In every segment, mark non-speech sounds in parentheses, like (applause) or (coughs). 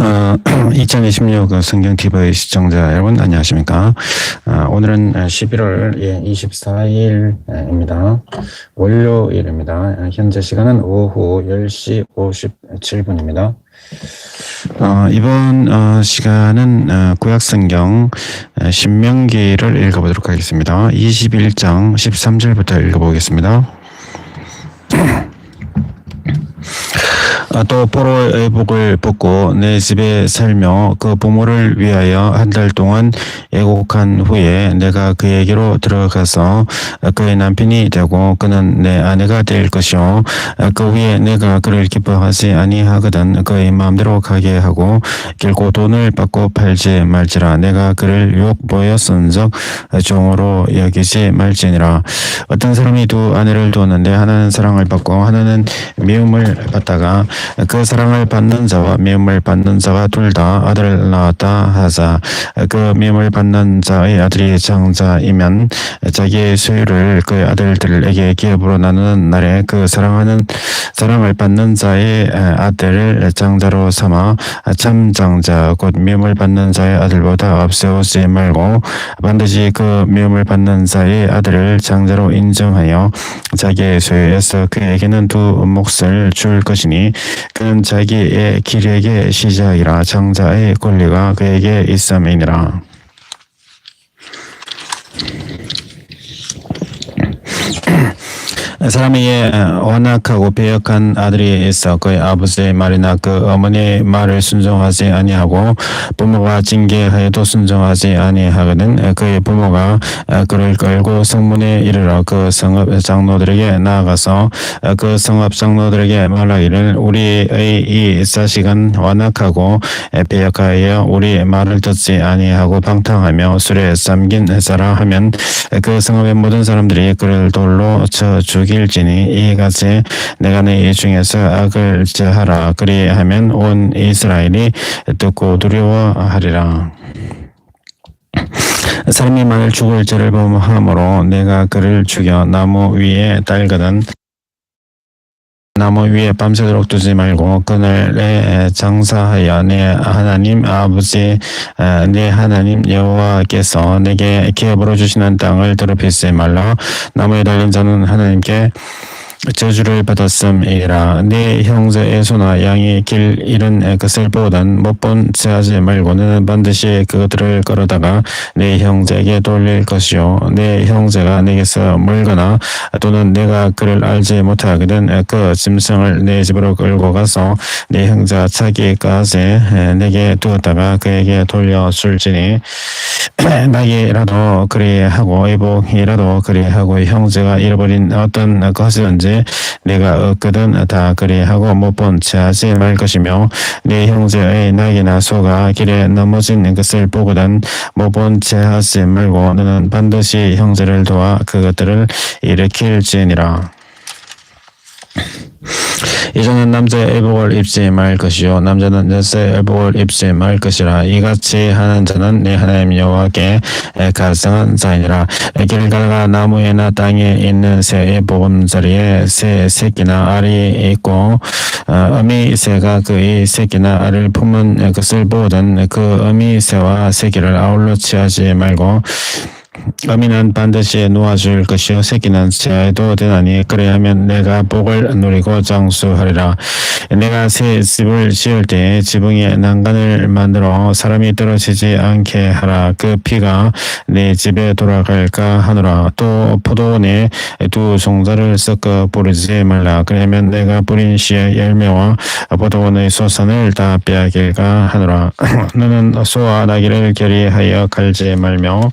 어, (clears throat) 2026 성경 TV 시청자 여러분 안녕하십니까? 어, 오늘은 11월 24일입니다. 월요일입니다. 어, 현재 시간은 오후 10시 57분입니다. 어, 이번 어, 시간은 어, 구약 성경 어, 신명기를 읽어보도록 하겠습니다. 21장 13절부터 읽어보겠습니다. (clears throat) 아, 또 포로의 의복을 벗고 내 집에 살며 그 부모를 위하여 한 달 동안 애곡한 후에 내가 그에게로 들어가서 그의 남편이 되고 그는 내 아내가 될 것이요. 그 후에 내가 그를 기뻐하지 아니하거든 그의 마음대로 가게 하고 결코 돈을 받고 팔지 말지라. 내가 그를 욕보였은적 종으로 여기지 말지니라. 어떤 사람이 두 아내를 두었는데 하나는 사랑을 받고 하나는 미움을 받다가 그 사랑을 받는 자와 미움을 받는 자가 둘 다 아들을 낳았다 하자 그 미움을 받는 자의 아들이 장자이면 자기의 소유를 그 아들들에게 기업으로 나누는 날에 그 사랑하는 사랑을 받는 자의 아들을 장자로 삼아 참 장자 곧 미움을 받는 자의 아들보다 앞세우지 말고 반드시 그 미움을 받는 자의 아들을 장자로 인정하여 자기의 소유에서 그에게는 두 몫을 줄 것이니 그는 자기의 길에게 시작이라 장자의 권리가 그에게 있음이니라. 사람에게 완악하고 배역한 아들이 있어 그의 아버지의 말이나 그 어머니의 말을 순종하지 아니하고 부모가 징계하여도 순종하지 아니하거든 그의 부모가 그를 끌고 성문에 이르러 그 성읍 장로들에게 나아가서 그 성읍 장로들에게 말하기를 우리의 이 자식은 완악하고 배역하여 우리 말을 듣지 아니하고 방탕하며 술에 잠긴 자라 하면 그 성읍의 모든 사람들이 그를 돌로 쳐 죽 일지니 이같이 내가 네 중에서 악을 저하라 그리하면 온 이스라엘이 듣고 두려워하리라. 사람이 만일 죽을 죄를 범함으로 내가 그를 죽여 나무 위에 달거든 나무 위에 밤새도록 두지 말고 그늘에 장사하여 내 하나님 아버지 내 하나님 여호와께서 내게 기업으로 주시는 땅을 더럽히지 말라. 나무에 달린 자는 하나님께 저주를 받았음이라 네 형제의 소나 양이 길 잃은 것을 보단 못 본 채하지 말고 너는 반드시 그것들을 끌어다가 네 형제에게 돌릴 것이요. 네 형제가 내게서 물거나 또는 내가 그를 알지 못하거든 그 짐승을 내 집으로 끌고 가서 네 형제 자기까지 내게 두었다가 그에게 돌려줄지니 (clears throat) 나에게라도 그리하고 이복이라도 그리하고 형제가 잃어버린 어떤 것이든지 내가 얻거든 다 그리하고 못본 채하지 말 것이며 네 형제의 낙이나 소가 길에 넘어진 것을 보거든 못본 채하지 말고 너는 반드시 형제를 도와 그것들을 일으킬지니라. 이전은 남자의 의복을 입지 말 것이요. 남자는 여자의 의복을 입지 말 것이라. 이같이 하는 자는 내 하나님 여호와께 가성한 자이니라. 길가가 나무에나 땅에 있는 새의 보금자리에 새 새끼나 알이 있고 어미 새가 그의 새끼나 알을 품은 것을 보든 그 어미 새와 새끼를 아울러 취하지 말고 어미는 반드시 놓아줄 것이요. 새끼는 제아도 되나니 그래야면 내가 복을 누리고 장수하리라. 내가 새 집을 지을 때 지붕에 난간을 만들어 사람이 떨어지지 않게 하라. 그 피가 내 집에 돌아갈까 하노라. 또 포도원에 두 종자를 섞어 뿌리지 말라. 그러면 내가 뿌린 씨의 열매와 포도원의 소산을 다 빼앗길까 하노라. (clears throat) 너는 소와 나귀를 결의하여 갈지 말며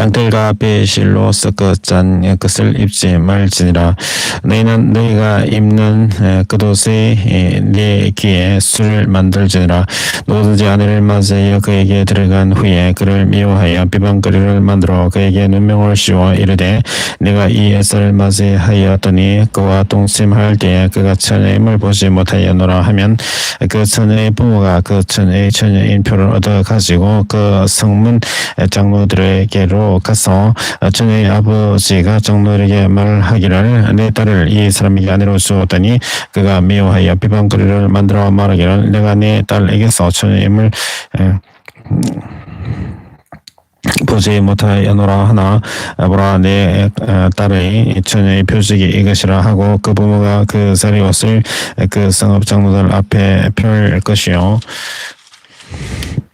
양털과 배실로 섞어 짠 것을 입지 말지니라. 너희는 너희가 입는 그옷의 네 귀에 술을 만들지니라. 누구든지 아내를 맞이하여 그에게 들어간 후에 그를 미워하여 비방거리를 만들어 그에게 눈명을 씌워 이르되 내가 이 애사를 맞이하였더니 그와 동침할 때에 그가 처녀임을 보지 못하였노라 하면 그 처녀의 부모가 그 처녀의 처녀인 표를 얻어 가지고 그 성문 장로들에게로 가서 전의 아버지가 장로에게 말하기를 내 딸을 이 사람에게 아내로 주었더니 그가 미워하여 비방거리를 만들어 말하기를 내가 내 딸에게서 처녀임을 에, 보지 못하여노라 하나 보라 내 어, 딸의 처녀의 표식이 이것이라 하고 그 부모가 그 자리 옷을 그 성읍 장로들 앞에 펼 것이요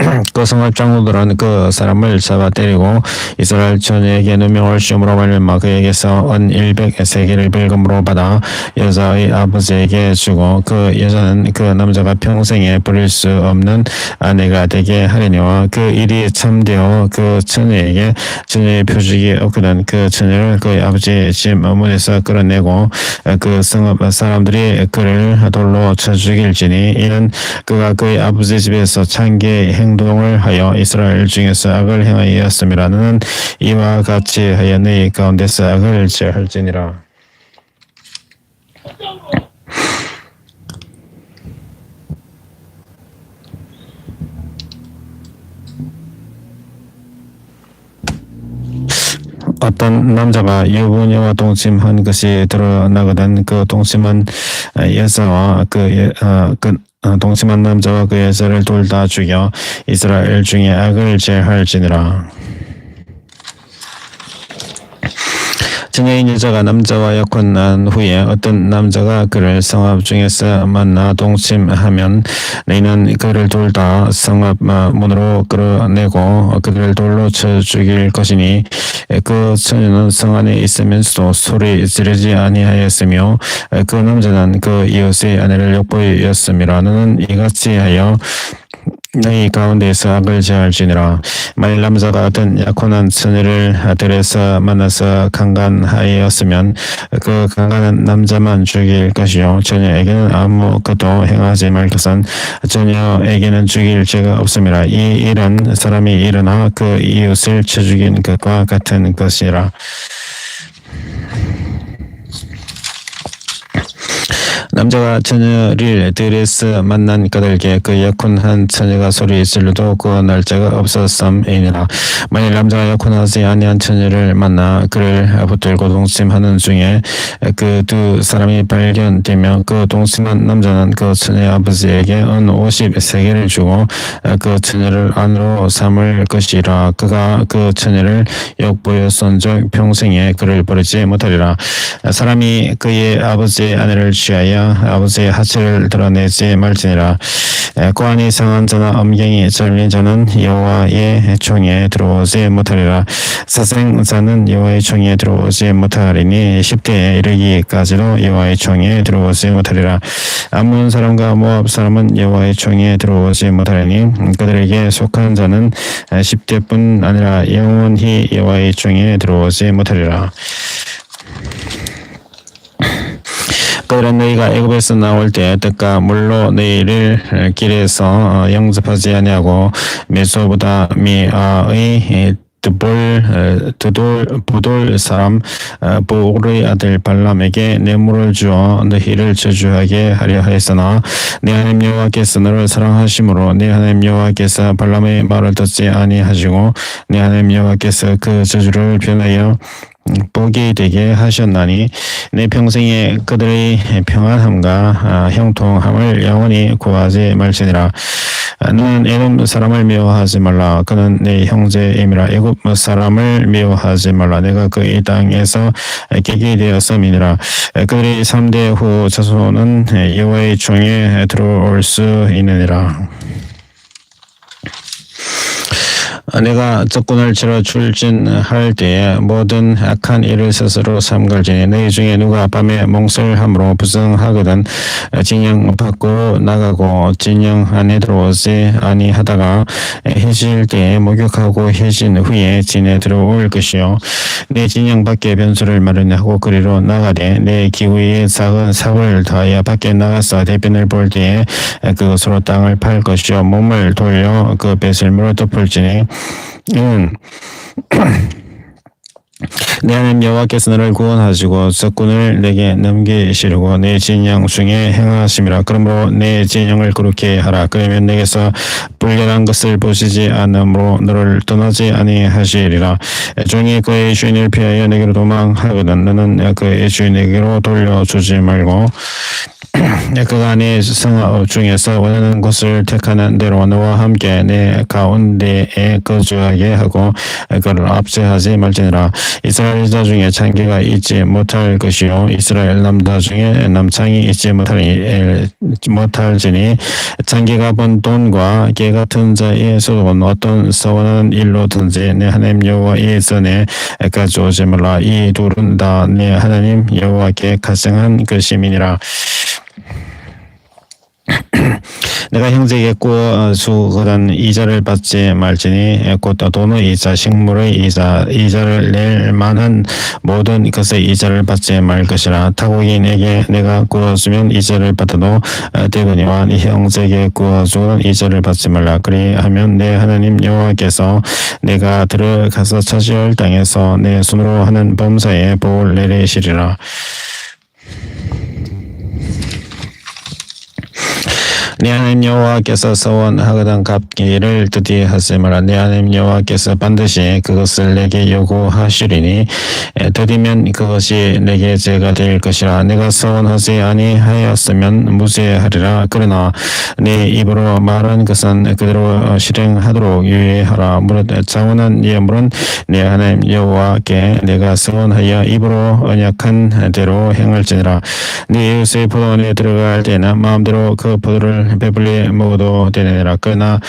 (clears throat) 그 성읍 장로들은 그 사람을 잡아 때리고 이스라엘 전에게 누명을 시험으로 말미암아 그에게서 은 100세계를 벌금으로 받아 여자의 아버지에게 주고 그 여자는 그 남자가 평생에 버릴 수 없는 아내가 되게 하려니와 그 일이 참되어 그 처녀에게 처녀의 표식이 없거든 그 처녀를 그 아버지 집 문에서 끌어내고 그 성읍 사람들이 그를 돌로 쳐 죽일지니 이는 그가 그의 아버지 집에서 창기 행 동을 하여 이스라엘 중에서 악을 행하였음이라 너는 이와 같이 하여 네. 가운데서 악을 제할지니라. 어떤 남자가 유부녀와 동침한 것이 드러나거든 그 동침한 여자와 그, 여- 어, 그 어, 동침한 남자와 그 여자를 둘 다 죽여 이스라엘 중에 악을 제할지니라. 전여인 여자가 남자와 약혼한 후에 어떤 남자가 그를 성읍 중에서 만나 동침하면 너희는 그를 둘 다 성읍 어, 문으로 끌어내고 그들을 돌로 쳐 죽일 것이니 그 처녀는 성 안에 있으면서도 소리 지르지 아니하였으며 그 남자는 그 이웃의 아내를 욕보였음이라 너는 이같이 하여 너희 가운데서 악을 제할지니라. 만일 남자가 어떤 약혼한 처녀를 들에서 만나서 강간하였으면 그 강간한 남자만 죽일 것이요. 처녀에게는 아무것도 행하지 말 것은 처녀에게는 죽일 죄가 없음이라. 이 일은 사람이 일어나 그 이웃을 쳐 죽인 것과 같은 것이라 남자가 처녀를 들에서 만난 그들에게 그 약혼한 처녀가 소리 질러도 그 날짜가 없었음이니라. 만일 남자가 약혼하지 아니한 처녀를 만나 그를 붙들고 동침하는 중에 그 두 사람이 발견되면 그 동침한 남자는 그 처녀의 아버지에게 은 50세계를 주고 그 처녀를 안으로 삼을 것이라. 그가 그 처녀를 욕보였은즉 평생에 그를 버리지 못하리라. 사람이 그의 아버지의 아내를 취하여 아버지의 하체를 드러내지 말지니라. 에, 고안이 상한 자나 엄경이 절린 자는 여호와의 총에 들어오지 못하리라. 사생자는 여호와의 총에 들어오지 못하리니 10대에 이르기까지도 여호와의 총에 들어오지 못하리라. 아몬 사람과 모압 사람은 여호와의 총에 들어오지 못하리니 그들에게 속한 자는 10대뿐 아니라 영원히 여호와의 총에 들어오지 못하리라 그들은 너희가 애굽에서 나올 때 뜻과 물로 너희를 길에서 어, 영접하지 아니하고 메소보다미아의 드볼 드돌 부돌 사람 어, 보울의 아들 발람에게 뇌물을 주어 너희를 저주하게 하려 하였으나 내 하나님 여호와께서 너를 사랑하심으로 내 하나님 여호와께서 발람의 말을 듣지 아니하시고 내 하나님 여호와께서 그 저주를 변하여 복이 되게 하셨나니 내 평생에 그들의 평안함과 아, 형통함을 영원히 구하지 말지니라. 아, 너는 애굽 사람을 미워하지 말라. 그는 내 형제임이라. 애굽 사람을 미워하지 말라. 내가 그 이 땅에서 깨게 되었음이니라. 그들의 3대 후 자손은 여호와의 총에 들어올 수 있느니라 내가 적군을 치러 출진할 때에 모든 악한 일을 스스로 삼갈지니 너희 중에 누가 밤에 몽설함으로 부정하거든 진영 밖으로 나가고 진영 안에 들어오지 아니하다가 해질 때에 목욕하고 해진 후에 진에 들어올 것이요. 내 진영 밖에 변수를 마련하고 그리로 나가되 내 기후에 작은 사고를 더하여 밖에 나가서 대변을 볼 때에 그것으로 땅을 팔 것이요. 몸을 돌려 그 배설물로 덮을지니 이는 내 하나님 여호와께서 너를 구원하시고 적군을 내게 넘기시려고 내 진영 중에 행하심이라. 그러므로 내 진영을 그렇게 하라. 그러면 내게서 불려난 것을 보시지 않으므로 너를 떠나지 아니하시리라. 종이 그의 주인을 피하여 내게로 도망하거든 너는 그의 주인에게로 돌려주지 말고 그가 내 성읍 중에서 원하는 곳을 택하는 대로 너와 함께 내 가운데에 거주하게 하고 그를 압제하지 말지니라. 이스라엘 자 중에 창기가 있지 못할 것이요. 이스라엘 남자 중에 남창이 있지 못하니 못할지니 창기가 번 돈과 개 같은 자의 소득은 어떤 서원하는 일로든지 내 하나님 여호와의 전에 가져오지 말라. 이 둘은 다 내 하나님 여호와께 가정한 것임이니라 (coughs) 내가 형제에게 구주거든 이자를 받지 말지니 곧 돈의 이자 식물의 이자 이자를 낼 만한 모든 것의 이자를 받지 말 것이라. 타국인에게 내가 구워주면 이자를 받아도 되거니와 네 형제에게 구워주는 이자를 받지 말라. 그리하면 내 하나님 여호와께서 내가 들어가서 차지할 땅에서 내 손으로 하는 범사에 복을 내리시리라 내 하나님 여호와께서 서원 하거든 갚기를 드디 하심을 내 하나님 여호와께서 반드시 그것을 내게 요구하시리니 에, 드디면 그것이 내게 죄가 될 것이라. 내가 서원하지 아니하였으면 무죄하리라. 그러나 내 입으로 말한 것은 그대로 실행하도록 유의하라. 무릇 자원한 예물은 내 하나님 여호와께 내가 서원하여 입으로 언약한 대로 행할지니라. 네 이웃의 포도원에 들어갈 때는 마음대로 그 포도를 배불리 먹어도 되느니라. 그러나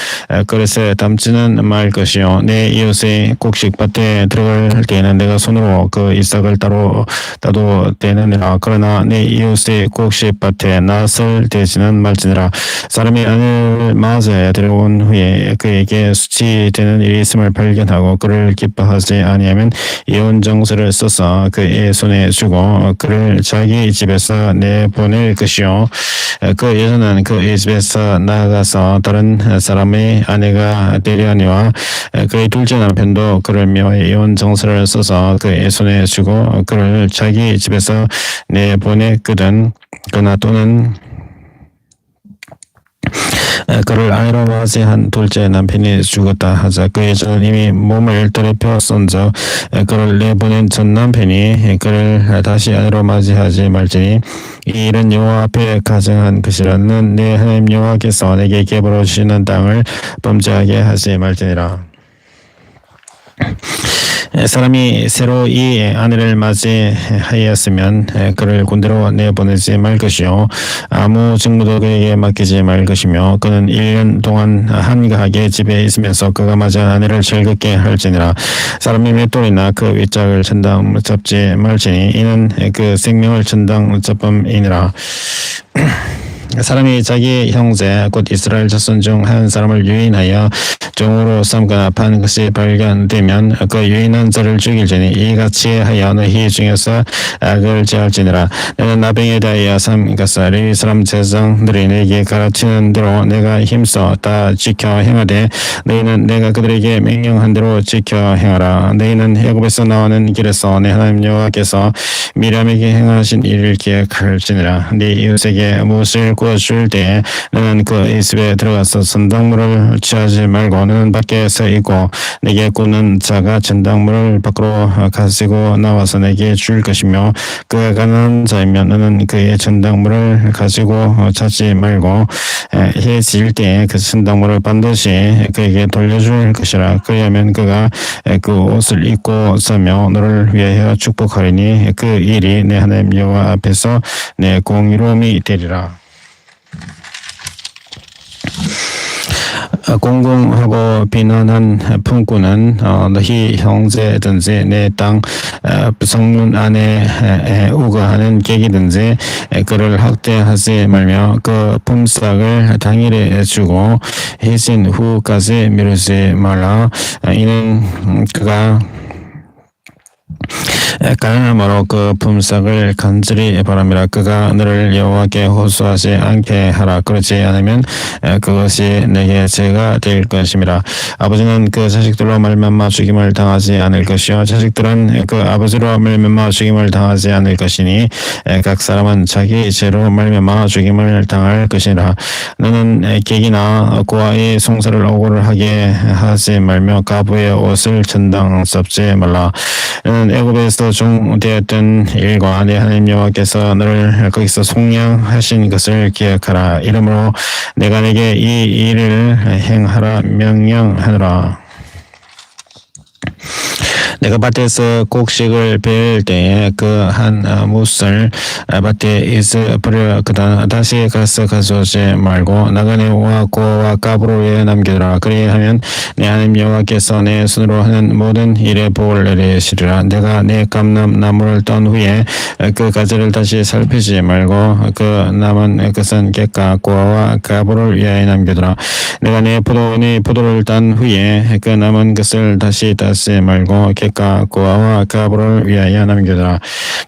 그릇에 담지는 말 것이요. 내 이웃의 곡식밭에 들어갈 때는 내가 손으로 그 이삭을 따로 따도 되느니라. 그러나 내 이웃의 곡식밭에 낫을 대지는 말지니라. 사람이 아내를 맞아 들어온 후에 그에게 수치되는 일이 있음을 발견하고 그를 기뻐하지 아니하면 이혼 정서를 써서 그의 손에 주고 그를 자기 집에서 내보낼 것이요. 그 여자는 그의 집 에서 나아가서 다른 사람의 아내가 되려니와 그의 둘째 남편도 그를 미워해 이혼 정서를 써서 그의 손에 주고 그를 자기 집에서 내보냈거든. 그러나 또는 그를 아내로 맞이한 둘째 남편이 죽었다 하자 그 여자는 이미 몸을 더럽혀 쏜적 그를 내보낸 전 남편이 그를 다시 아내로 맞이하지 말지니 이 일은 여호와 앞에 가정한 것이라는 내 하나님 여호와께서 내게 깨버려 주시는 땅을 범죄하게 하지 말지니라. 사람이 새로 이 아내를 맞이하였으면 그를 군대로 내보내지 말 것이요. 아무 직무도 그에게 맡기지 말 것이며 그는 1년 동안 한가하게 집에 있으면서 그가 맞이한 아내를 즐겁게 할지니라. 사람이 맷돌이나 그 윗짝을 천당 잡지 말지니 이는 그 생명을 천당 잡음이니라 (clears throat) 사람이 자기 형제 곧 이스라엘 자손 중 한 사람을 유인하여 종으로 삼거나 판 것이 발견되면 그 유인한 자를 죽일지니 이같이 하여 너희 중에서 악을 제할지니라. 나병에 대하여 삼가서 레위 사람 제장들이 내게 가르치는 대로 내가 힘써 다 지켜 행하되 너희는 내가 그들에게 명령한 대로 지켜 행하라. 너희는 애굽에서 나오는 길에서 내 하나님 여호와께서 미람에게 행하신 일을 기억할지니라. 네 이웃에게 무엇을 구워줄 때 너는 그 집에 들어가서 선당물을 취하지 말고 너는 밖에서 있고 내게 꾸는 자가 전당물을 밖으로 가지고 나와서 내게 줄 것이며 그가 가난한 자이면 너는 그의 전당물을 가지고 찾지 말고 해질 때그 전당물을 반드시 그에게 돌려줄 것이라 그리하면 그가 그 옷을 입고 서며 너를 위하여 축복하리니 그 일이 내 하나님 여호와 앞에서 내 공의로움이 되리라. 공공하고 비난한 품꾼은 어, 너희 형제든지 내 땅 성문 안에 우거하는 객이든지 그를 학대하지 말며 그 품삯을 당일에 주고 해신 후까지 미루지 말라. 이는 그가 가난함으로 그 품삯을 간절히 바랍니다. 그가 너를 여호와께 호소하지 않게 하라. 그렇지 않으면 그것이 내게 죄가 될 것입니다. 아버지는 그 자식들로 말미암아 죽임을 당하지 않을 것이요 자식들은 그 아버지로 말미암아 죽임을 당하지 않을 것이니 각 사람은 자기 죄로 말미암아 죽임을 당할 것이라. 너는 객이나 고아의 송사를 억울을 하게 하지 말며 가부의 옷을 전당 섭지 말라. 너는 애굽에서 종되었던 일과 내 하나님 여호와께서 너를 거기서 속량하신 것을 기억하라. 이러므로 내가 내게 이 일을 행하라 명령하노라. 내가 밭에서 곡식을 베을 때에 그한 무슬 밭에 있어 버려 그다 다시 가서 가져오지 말고 나그네와 고와 까부로에 남겨두라. 그리하면 내 하나님 여호와께서 내 손으로 하는 모든 일에 복을 내리시리라. 내가 내 감람 나무를 떤 후에 그 가지를 다시 살피지 말고 그 남은 것은 객과 고와 까부를 위하여 남겨두라. 내가 내 포도원이 포도를 딴 후에 그 남은 것을 다시 따지 말고 객과 고아와 가부를 위하여 남겨두라.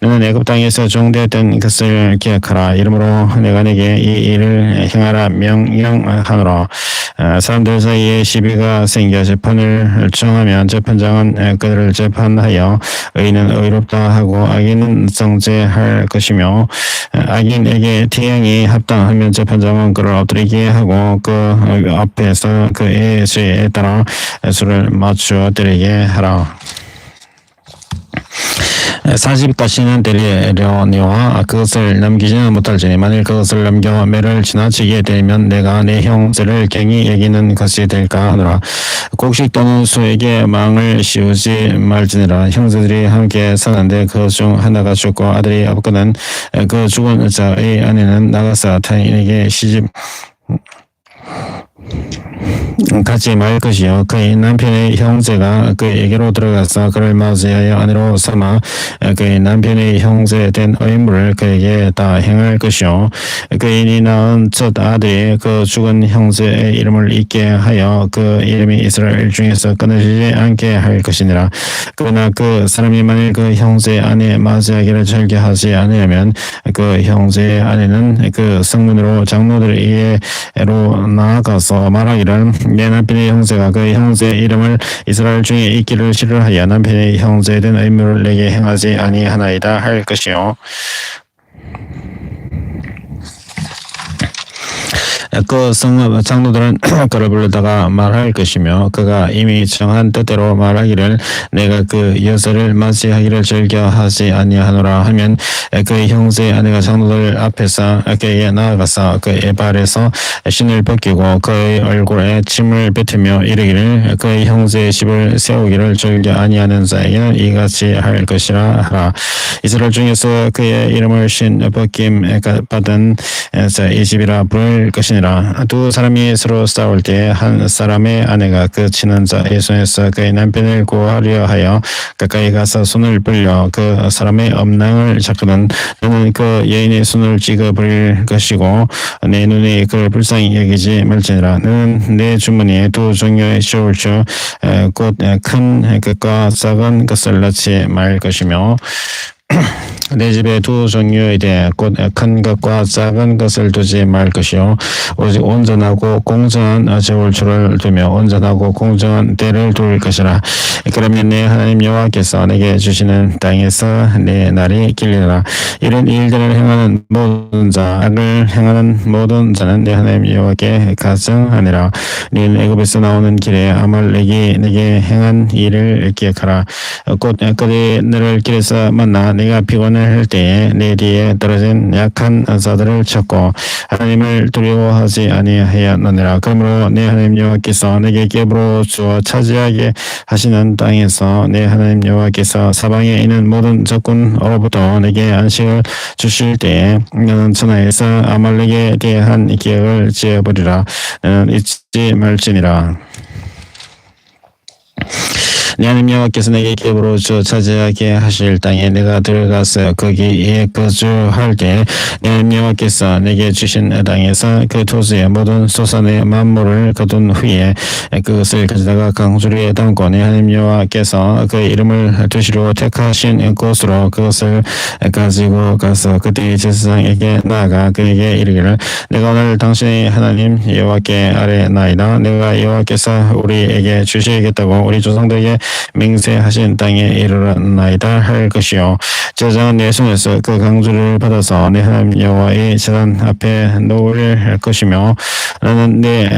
너는 애굽 땅에서 종되었던 것을 기억하라. 이러므로 내가 내게 이 일을 행하라 명령하노라. 사람들 사이에 시비가 생겨 재판을 정하면 재판장은 그들을 재판하여 의인은 의롭다 하고 악인은 정죄할 것이며 악인에게 태양이 합당하면 재판장은 그를 엎드리게 하고 그 앞에서 그의 죄에 따라 수를 맞추어 드리게 하라. 40가시는 되려니와 그것을 남기지는 못할지니 만일 그것을 남겨 매를 지나치게 되면 내가 내 형제를 갱히 여기는 것이 될까 하노라. 곡식 또는 수에게 망을 씌우지 말지니라. 형제들이 함께 사는데 그 중 하나가 죽고 아들이 없거든 그 죽은 자의 아내는 나가서 타인에게 시집 가지 말 것이요. 그의 남편의 형제가 그에게로 들어가서 그를 맞이하여 아내로 삼아 그의 남편의 형제 된 의무를 그에게 다 행할 것이요. 그인이 낳은 첫 아들이 그 죽은 형제의 이름을 잊게 하여 그 이름이 이스라엘 중에서 끊어지지 않게 할 것이니라. 그러나 그 사람이 만일 그 형제의 아내 맞이하기를 절개하지 않으려면 그 형제의 아내는 그 성문으로 장로들에게로 나아가서 말하기를 내 남편의 형제가 그 형제의 이름을 이스라엘 중에 있기를 싫어하여 남편의 형제에 대한 의무를 내게 행하지 아니하나이다 할 것이요. 그 성읍 장로들은 (clears throat) 그를 불러다가 말할 것이며 그가 이미 정한 뜻대로 말하기를 내가 그 여자를 맞이하기를 즐겨하지 아니하노라 하면 그 형제의 아내가 장로들 앞에서 그에게 나아가서 그의 발에서 신을 벗기고 그의 얼굴에 침을 뱉으며 이르기를 그의 형제의 집을 세우기를 즐겨 아니하는 자에게는 이같이 할 것이라 하라. 이스라엘 중에서 그의 이름을 신 벗김 받은 자 이 집이라 부를 것이니라 아니라 두 사람이 서로 싸울 때 한 사람의 아내가 그 친언자의 손에서 그의 남편을 구하려 하여 가까이 가서 손을 벌려 그 사람의 엄낭을 잡거든 너는 그 여인의 손을 찍어 버릴 것이고 내 눈에 그를 불쌍히 여기지 말지니라. 너는 내 주머니에 두 종류의 쇼울주 곧큰 것과 작은 것을 넣지 말 것이며 내 집에 두 종류에 대해 곧큰 것과 작은 것을 두지 말 것이요. 오직 온전하고 공정한 제물주를 두며 온전하고 공정한 때를 둘 것이라. 그러면 내 하나님 여호와께서 내게 주시는 땅에서 내 날이 길리라. 이런 일들을 행하는 모든 자 악을 행하는 모든 자는 내 하나님 여호와께 가정하니라. 네 애굽에서 나오는 길에 아말렉이 내게 행한 일을 기억하라. 곧 그들이 너를 길에서 만나 내가 피곤 해할 때에 내 뒤에 떨어진 약한 자들을 찾고 하나님을 두려워하지 아니하였느니라. 그러므로 내 하나님 여호와께서 내게 깨부러 주어 차지하게 하시는 땅에서 내 하나님 여호와께서 사방에 있는 모든 적군으로부터 내게 안식을 주실 때에 너는 천하에서 아말렉에 대한 기억을 지어버리라. 너는 잊지 말지니라. 내 하나님 여호와께서 내게 갭으로 주 차지하게 하실 땅에 내가 들어가서 거기에 거주할 때내 하나님 여호와께서 내게 주신 땅에서 그 토지의 모든 소산의 만물을 거둔 후에 그것을 가져다가 강주리에 담고 내 하나님 여호와께서 그 이름을 두시로 택하신 곳으로 그것을 가지고 가서 그때의 제사장에게 나아가 그에게 이르기를 내가 오늘 당신의 하나님 여호와께 아뢰나이다. 내가 여호와께서 우리에게 주시겠다고 우리 조상들에게 맹세하신 땅에 이르렀나이다 할 것이요. 제사장은 내 손에서 그 강주를 받아서 내 하나님 여호와의 재단 앞에 놓을 것이며 나는 내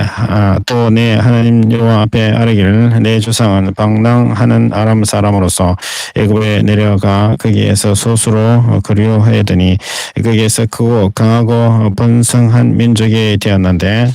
또 내 하나님 여호와 앞에 아뢰기를 내 조상은 방랑하는 아람 사람으로서 애굽에 내려가 거기에서 소수로 그리워하더니 거기에서 크고 강하고 번성한 민족이 되었는데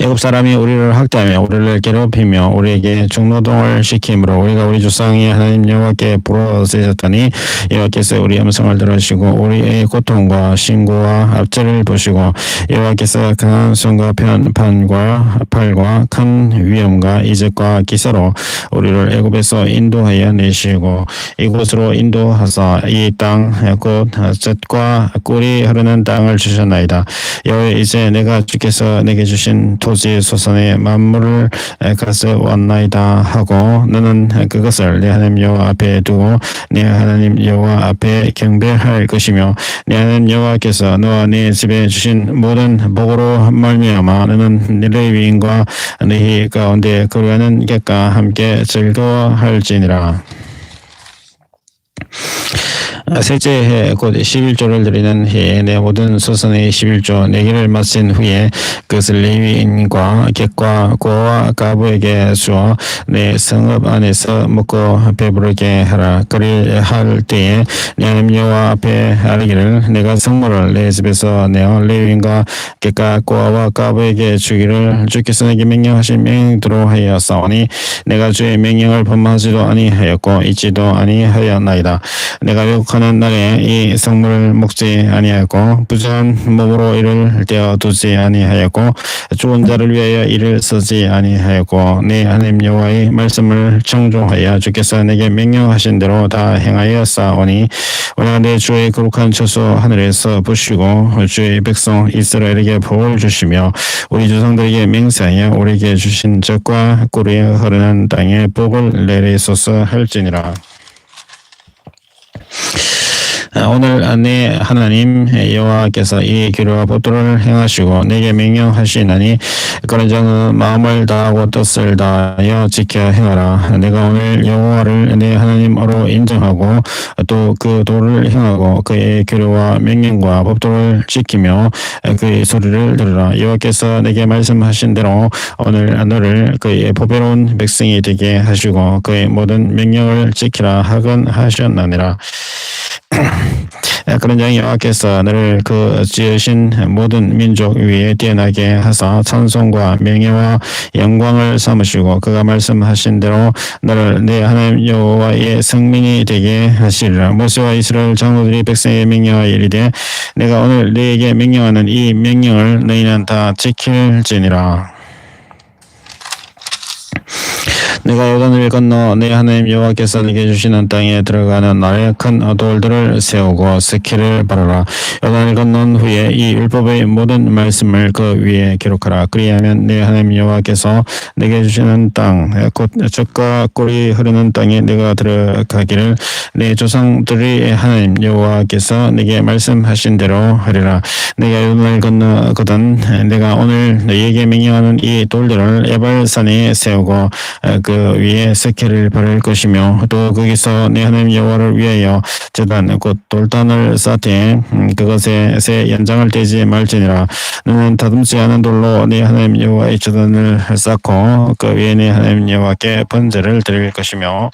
애굽 사람이 우리를 학대하며 우리를 괴롭히며 우리에게 중노동을 시키므로 우리가 우리 조상이 하나님 여호와께 부러지셨더니 여호와께서 우리 음성을 들으시고 우리의 고통과 신고와 압제를 보시고 여호와께서 강한 손과 편판과 팔과 큰 위험과 이적과 기사로 우리를 애굽에서 인도하여 내시고 이곳으로 인도하사 이 땅곧 젖과 꿀이 흐르는 땅을 주셨나이다. 여호와 이제 내가 주께서 내게 주신 토지 소산의 만물을 가져왔나이다 하고 너는 그것을 내 하나님 여호와 앞에 두고 내 하나님 여호와 앞에 경배할 것이며 내 하나님 여호와께서 너와 네 집에 주신 모든 복으로 말미암아 너는 레위인과 너희 가운데 거류하는 객과 함께 즐거워할지니라. 셋째 해 곧 11조를 드리는 해에 내 모든 소선의 11조 내기를 마친 후에 그것을 레위인과 객과 고와 가부에게 주어 내 성읍 안에서 먹고 배부르게 하라. 그리 할 때에 내 하나님 여호와 앞에 아뢰기를 내가 성물을 내 집에서 내어 레위인과 객과 고아와 가부에게 주기를 주께서 내게 명령하신 명령대로 하였사오니 내가 주의 명령을 범하지도 아니하였고 잊지도 아니하였나이다. 내가 욕 하는 날에 이 성물을 먹지 아니하였고 부정한 몸으로 이를 떼어 두지 아니하였고 좋은 자를 위하여 이를 쓰지 아니하였고 내 하나님 여호와의 말씀을 청종하여 주께서 내게 명령하신 대로 다 행하였사오니 오늘 내 주의 거룩한 처소 하늘에서 보시고 주의 백성 이스라엘에게 복을 주시며 우리 조상들에게 맹세하여 우리에게 주신 적과 꿀이 흐르는 땅에 복을 내리소서 할지니라. Yeah. 오늘 내 하나님 여호와께서 이 기류와 법도를 행하시고 내게 명령하시나니 그런 자는 마음을 다하고 뜻을 다하여 지켜 행하라. 내가 오늘 여호와를 내 하나님으로 인정하고 또 그 도를 행하고 그의 기류와 명령과 법도를 지키며 그의 소리를 들으라. 여호와께서 내게 말씀하신 대로 오늘 너를 그의 보배로운 백성이 되게 하시고 그의 모든 명령을 지키라 하건 하셨나니라. 그런 자 여호와께서 너를 그 지으신 모든 민족 위에 뛰어나게 하사 찬송과 명예와 영광을 삼으시고 그가 말씀하신 대로 너를 내 하나님 여호와의 성민이 되게 하시리라. 모세와 이스라엘 장로들이 백성에게 명령하여 이르되 내가 오늘 너에게 명령하는 이 명령을 너희는 다 지킬지니라 내가 요단을 건너 내 하나님 여호와께서 내게 주시는 땅에 들어가는 날에 큰 돌들을 세우고 스키를 바르라. 요단을 건넌 후에 이 율법의 모든 말씀을 그 위에 기록하라. 그리하면 내 하나님 여호와께서 내게 주시는 땅, 곧 적과 꿀이 흐르는 땅에 내가 들어가기를 내 조상들이 하나님 여호와께서 내게 말씀하신 대로 하리라. 내가 요단을 건너거든 내가 오늘 너희에게 명령하는 이 돌들을 에발산에 세우고 그 위에 스케를 바를 것이며 또 거기서 내 하나님 여호와를 위하여 제단 곧 돌단을 쌓되 음, 그것에 새 연장을 떼지 말지니라. 너는 다듬지 않은 돌로 내 하나님 여호와의 제단을 쌓고 그 위에 내 하나님 여호와께 번제를 드릴 것이며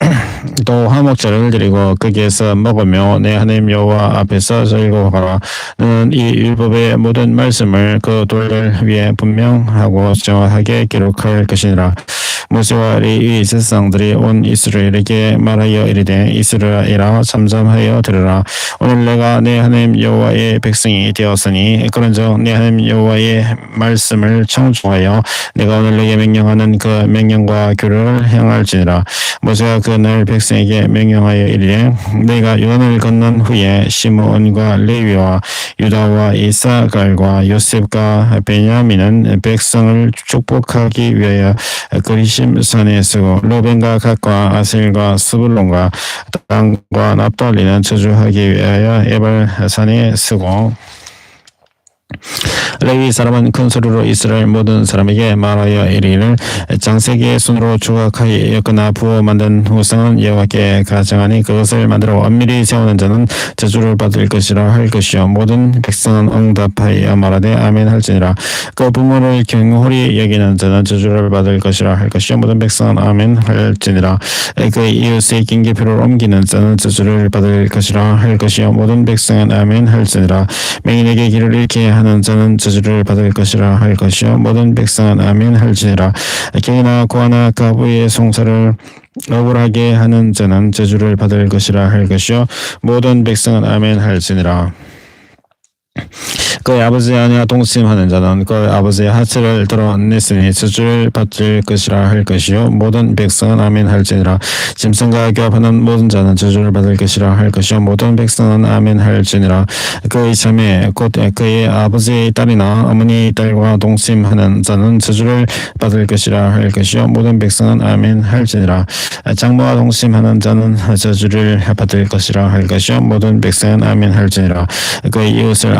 (clears throat) 또 화목제를 드리고 거기에서 먹으며 내 하나님 여호와 앞에서 즐거워하라. 너는 이 율법의 모든 말씀을 그 돌들 위에 분명하고 정확하게 기록할 것이니라. 모세와 레위 세상들이 온 이스라엘에게 말하여 이르되 이스라엘아 잠잠하여 들으라. 오늘 내가 내 하나님 여호와의 백성이 되었으니 그런즉 내 하나님 여호와의 말씀을 청중하여 내가 오늘 내게 명령하는 그 명령과 규례를 행할지니라. 모세가 그날 백성에게 명령하여 이르되 내가 요단을 건넌 후에 시므온과 레위와 유다와 이사갈과 요셉과 베냐민은 백성을 축복하기 위하여 그리심 산에 쓰고 로벤과 각과 아셀과 스불론과 땅과 납달리는 저주하기 위하여 에발 산에 쓰고 레위 사람은 큰 소리로 이스라엘 모든 사람에게 말하여 이르기를 장세기의 손으로 조각하였거나 부어 만든 우상은 여호와께 가정하니 그것을 만들어 엄밀히 세우는 자는 저주를 받을 것이라 할 것이요. 모든 백성은 응답하여 말하되 아멘 할지니라. 그 부모를 경홀히 여기는 자는 저주를 받을 것이라 할 것이요. 모든 백성은 아멘 할지니라. 그 이웃의 긴계표를 옮기는 자는 저주를 받을 것이라 할 것이요. 모든 백성은 아멘 할지니라. 맹인에게 길을 잃게 하는 자는 저주를 받을 것이라 할 것이요. 모든 백성은 아멘 할지니라. 개나 고아나 가부의 송사를 억울하게 하는 자는 저주를 받을 것이라 할 것이요. 모든 백성은 아멘 할지니라 그의 아버지의 아내와 동침하는 자는 그의 아버지의 하체를 드러냈으니 저주를 받을 것이라 할 것이요. 모든 백성은 아멘 할지니라. 짐승과 교합하는 모든 자는 저주를 받을 것이라 할 것이요. 모든 백성은 아멘 할지니라. 그의 자매 곧 그의 아버지의 딸이나 어머니 딸과 동침하는 자는 저주를 받을 것이라 할 것이요. 모든 백성은 아멘 할지니라. 장모와 동침하는 자는 저주를 받을 것이라 할 것이요. 모든 백성은 아멘 할지니라. 그의 이웃을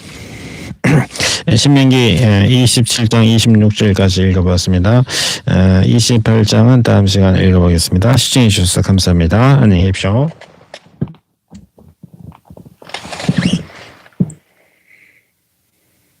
예, 신명기 예, 27장 26절까지 읽어봤습니다. 28장은 예, 다음 시간 읽어보겠습니다. 시청해 주셔서 감사합니다. 안녕히 계십시오.